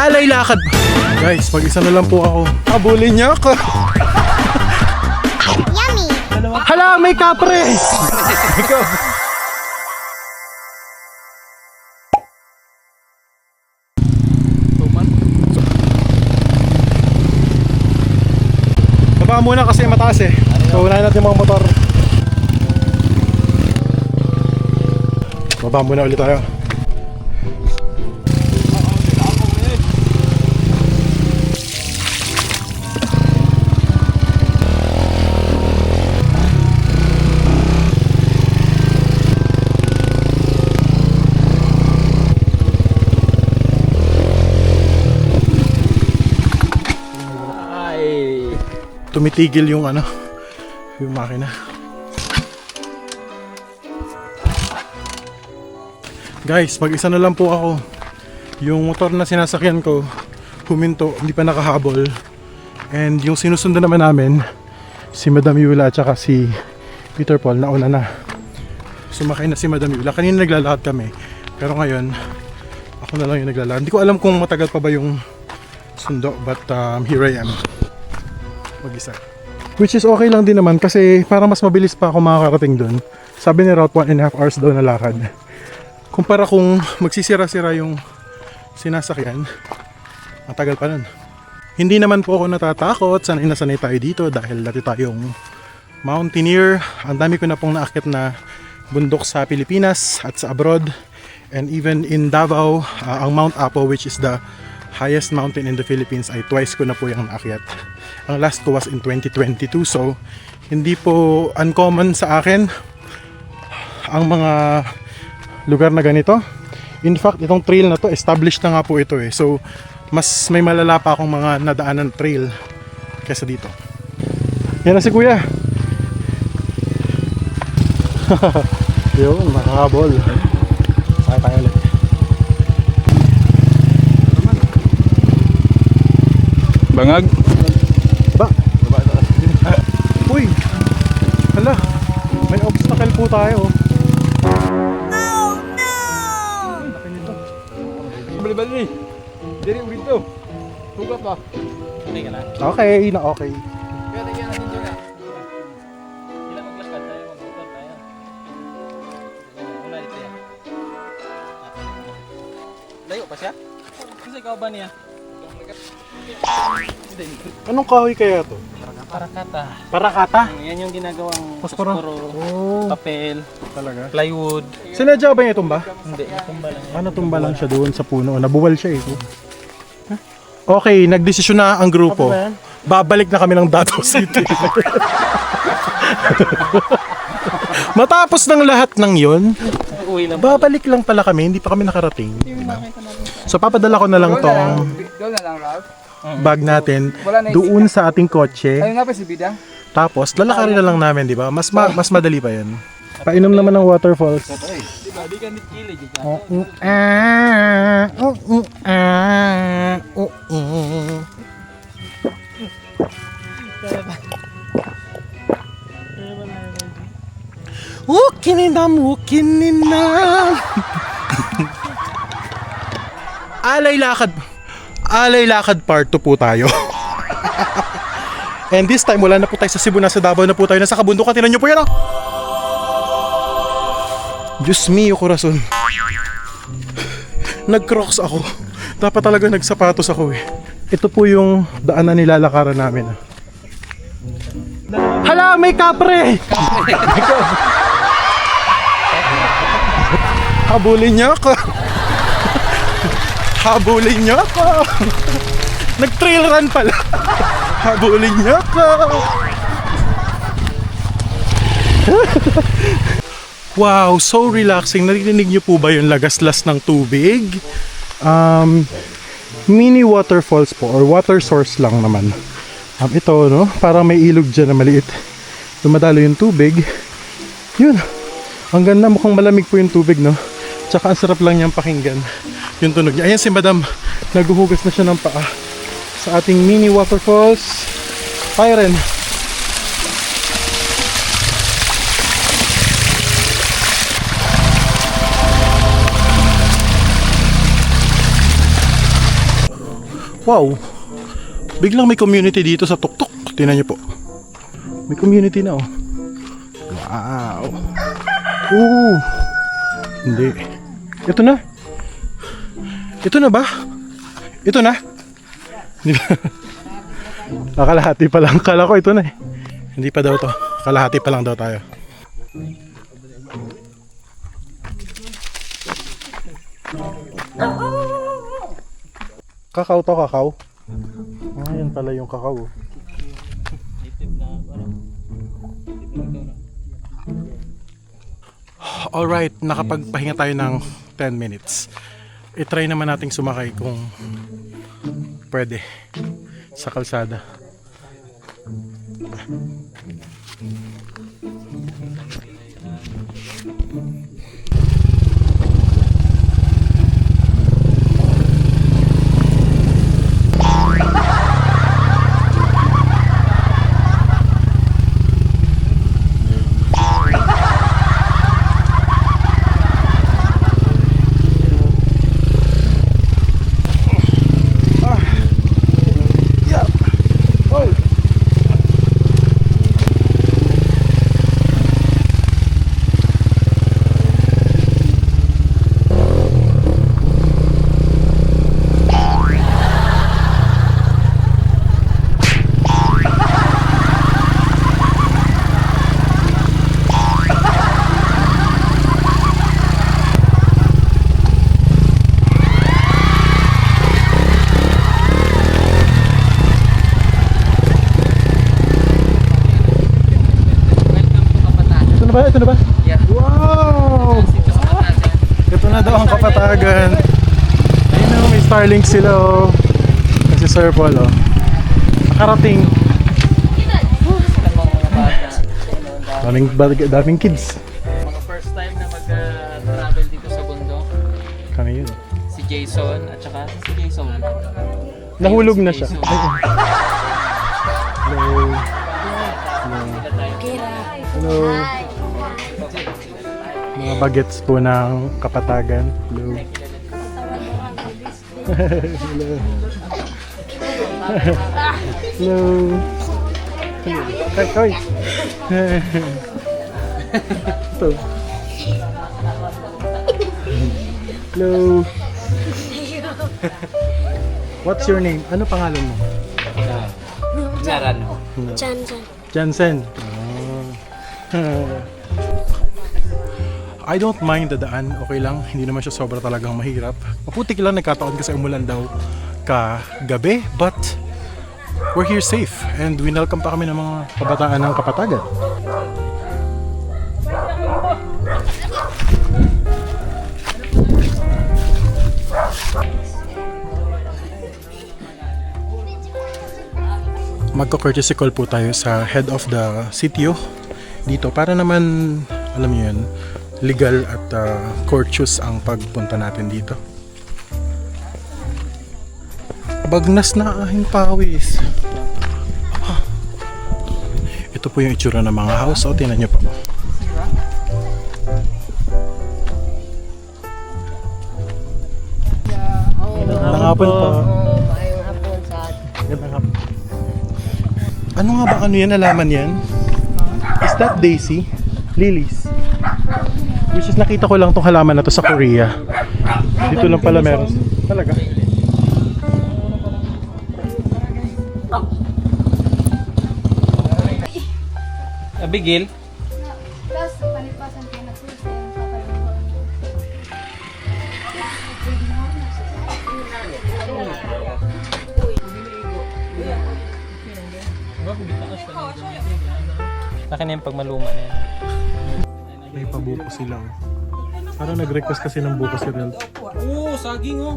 Alay lakad. Guys, mag-isa na lang po ako. Habulin niyo ako. Yummy! Hala, may kapre! Baba muna kasi mataas eh. So, unahin natin yung mga motor. Baba muna ulit tayo. Tumitigil yung ano, yung makina. Guys, mag-isa na lang po ako. Yung motor na sinasakyan ko, huminto, hindi pa nakahabol. And yung sinusundan naman namin, si Madam Yula at saka si Peter Paul, nauna na. Sumakay na si Madam Yula. Kanina naglalakad kami. Pero ngayon, ako na lang yung naglalakad. Hindi ko alam kung matagal pa ba yung sundo, but um, here I am. Mag-isa. Which is okay lang din naman kasi para mas mabilis pa ako makakarating doon. Sabi ni Route 1 and a half hours daw na lakad. Kumpara kung magsisira-sira yung sinasakyan, matagal pa nun. Hindi naman po ako natatakot, sanay na sanay tayo dito dahil dati tayong mountaineer. Ang dami ko na pong naakit na bundok sa Pilipinas at sa abroad. And even in Davao, uh, ang Mount Apo which is the highest mountain in the Philippines ay twice ko na po yung naakyat. Ang last ko was in 2022 so hindi po uncommon sa akin ang mga lugar na ganito. In fact, itong trail na to, established na nga po ito eh. So, mas may malala pa akong mga nadaanan trail kesa dito. Yan na si kuya. Yun, makahabol. Sakay tayo ulit. Bangag. Ba? Uy! Hala! May obstacle po tayo. Oh no! Bali-bali. Diri ulit to. Tugat pa. Okay ka na. Okay, na okay. Kaya tingnan natin dyan na. Sila maglakad tayo, magmotor tayo. Una dito yan. Layo pa siya? Kasi ikaw ba niya? Anong kahoy kaya to? Parakata. Parakata? Yan yung ginagawang Posporo? Oh, papel, talaga. plywood. Sinadya ba niya tumba? Hindi, tumba lang yan. Ano tumba lang siya doon sa puno? Nabuwal siya eh. Okay, nagdesisyon na ang grupo. Babalik na kami ng Davao City. Matapos ng lahat ng yon, Uwi lang. babalik lang pala kami, hindi pa kami nakarating. Diba? So papadala ko na lang tong Doon na lang, Ralph. Bag natin doon sa ating kotse. Ayun nga pa si Bidang. Tapos lalakarin na lang namin, di ba? Mas ma- mas madali pa 'yun. Painom naman ng waterfalls. Di ba? Di ka nitkilig. Oh, ah, oh, ah, oh. Ukininam, ukininam. Alay lakad. Alay lakad part 2 po tayo. And this time, wala na po tayo sa Cebu, nasa Davao na po tayo. Nasa kabundukan, tinan nyo po yan oh. Diyos mio, corazon. Nag-crocs ako. Dapat talaga nagsapatos ako eh. Ito po yung daan na nilalakaran namin. ah. Hala, may kapre! Habulin niyo ako. Habulin niyo ako. Nag-trail run pala. Habulin niyo ako. Wow, so relaxing. Narinig niyo po ba yung lagaslas ng tubig? Um, mini waterfalls po or water source lang naman. Um, ito, no? Parang may ilog dyan na maliit. Dumadalo yung tubig. Yun. Ang ganda, mukhang malamig po yung tubig, no? Tsaka ang sarap lang niyang pakinggan yung tunog niya. Ayan si madam, naghuhugas na siya ng paa sa ating mini waterfalls. Byron, Wow! Biglang may community dito sa tuktok. Tingnan niyo po. May community na oh. Wow! Ooh! Hindi. Ito na. Ito na ba? Ito na? Hindi ba? Ah, kalahati pa lang. Kala ko ito na eh. Hindi pa daw to. Kalahati pa lang daw tayo. Kakao to, kakao. Ah, yan pala yung kakao. Alright, nakapagpahinga tayo ng 10 minutes. I-try naman nating sumakay kung pwede sa kalsada. Welcome to Kapatagan. Ito na ba? Ito na ba? Yeah. Wow! Dito sa Kapatagan. Ito na daw ang kapatagan. Ayun na, may Starlink sila oh. Kasi Sir Paul oh. Nakarating. Daming, daming kids. Mga first time na mag-travel dito sa bundok. Kami yun. Si Jason at saka si Jason. Nahulog na Si siya. Hello. Tayo. Hello. Mga bagets po ng kapatagan. Hello. Hello. Hello. Kay, kay. Ito. Hello. What's your name? Ano pangalan mo? Jaran. Chan, chan. Jansen. I don't mind the daan. Okay lang. Hindi naman siya sobra talagang mahirap. Maputik lang nagkataon kasi umulan daw kagabi. But we're here safe. And winelcome pa kami ng mga kabataan ng kapatagan. magko-courtesy call po tayo sa head of the sitio dito para naman alam niyo yun legal at uh, courteous ang pagpunta natin dito bagnas na aking pawis Ah. ito po yung itsura ng mga house o tinan nyo po hapon po. Mayong hapon sa. Ano nga ba ano yan? Alaman yan? Is that daisy? Lilies? Which is nakita ko lang tong halaman na to sa Korea. Dito lang pala meron. Talaga? Abigail. Tapos, palipasan kayo na first time sa kalimbawan. Akin na yung pagmaluma na yan. May pabuko sila. oh. Parang nag-request kasi ng buko si Rel. Oo, saging oh.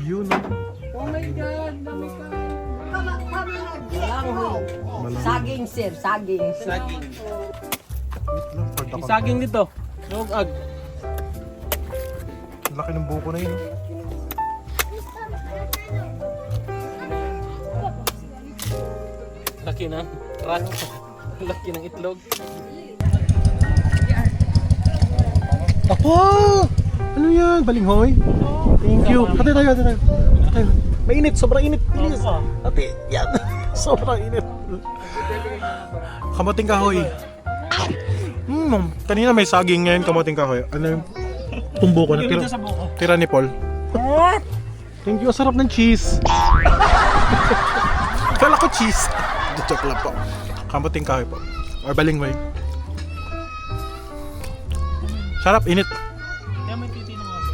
Yun oh. Malang. saging sir, saging. Saging. Wait lang, for the Yung saging dito. Nugag. Laki ng buko na yun. oh. Laki na. Rat. Laki ng itlog. Apo! Ano yan? Balinghoy? Thank you. Hati tayo, hati tayo. Tayo. Mainit, sobrang init. Bilis. Ate, yan. sobrang init. Kamuting kahoy. Hmm, kanina may saging ngayon kamuting kahoy. Ano yung tumbo ko na tira, tira ni Paul. Thank you, sarap ng cheese. Kala ko cheese. Joke lang po. Kamuting kahoy po. Or balingway. Sarap, init. Kaya may titinong ako.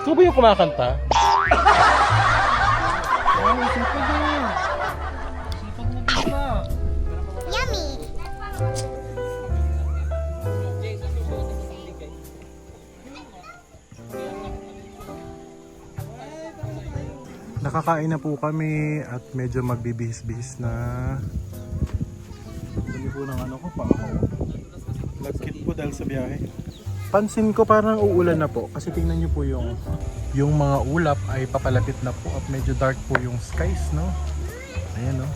Ikaw ba yung kumakanta? Ay, sipag na. Sipag na ba? Nakakain na po kami at medyo magbibihis-bihis na. Dali po ng ano ko pa ako. Lagkit po dahil sa biyahe. Pansin ko parang uulan na po kasi tingnan niyo po yung yung mga ulap ay papalapit na po at medyo dark po yung skies, no? Ayan, no?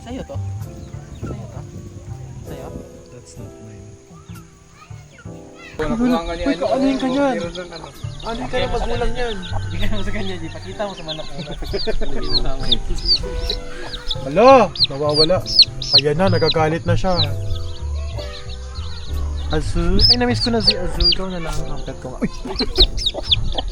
Sa'yo to? Sa'yo to? Sa'yo? That's not mine. Uy, kaanoin ka niyan? Ano ka na magulang yan? Bigyan mo sa kanya, di pakita mo sa amin. Hala! Nawawala. Kaya na, nagagalit na siya. Azul? Ay, namiss ko na si Azul. Ikaw na lang ang pet ko. Uy!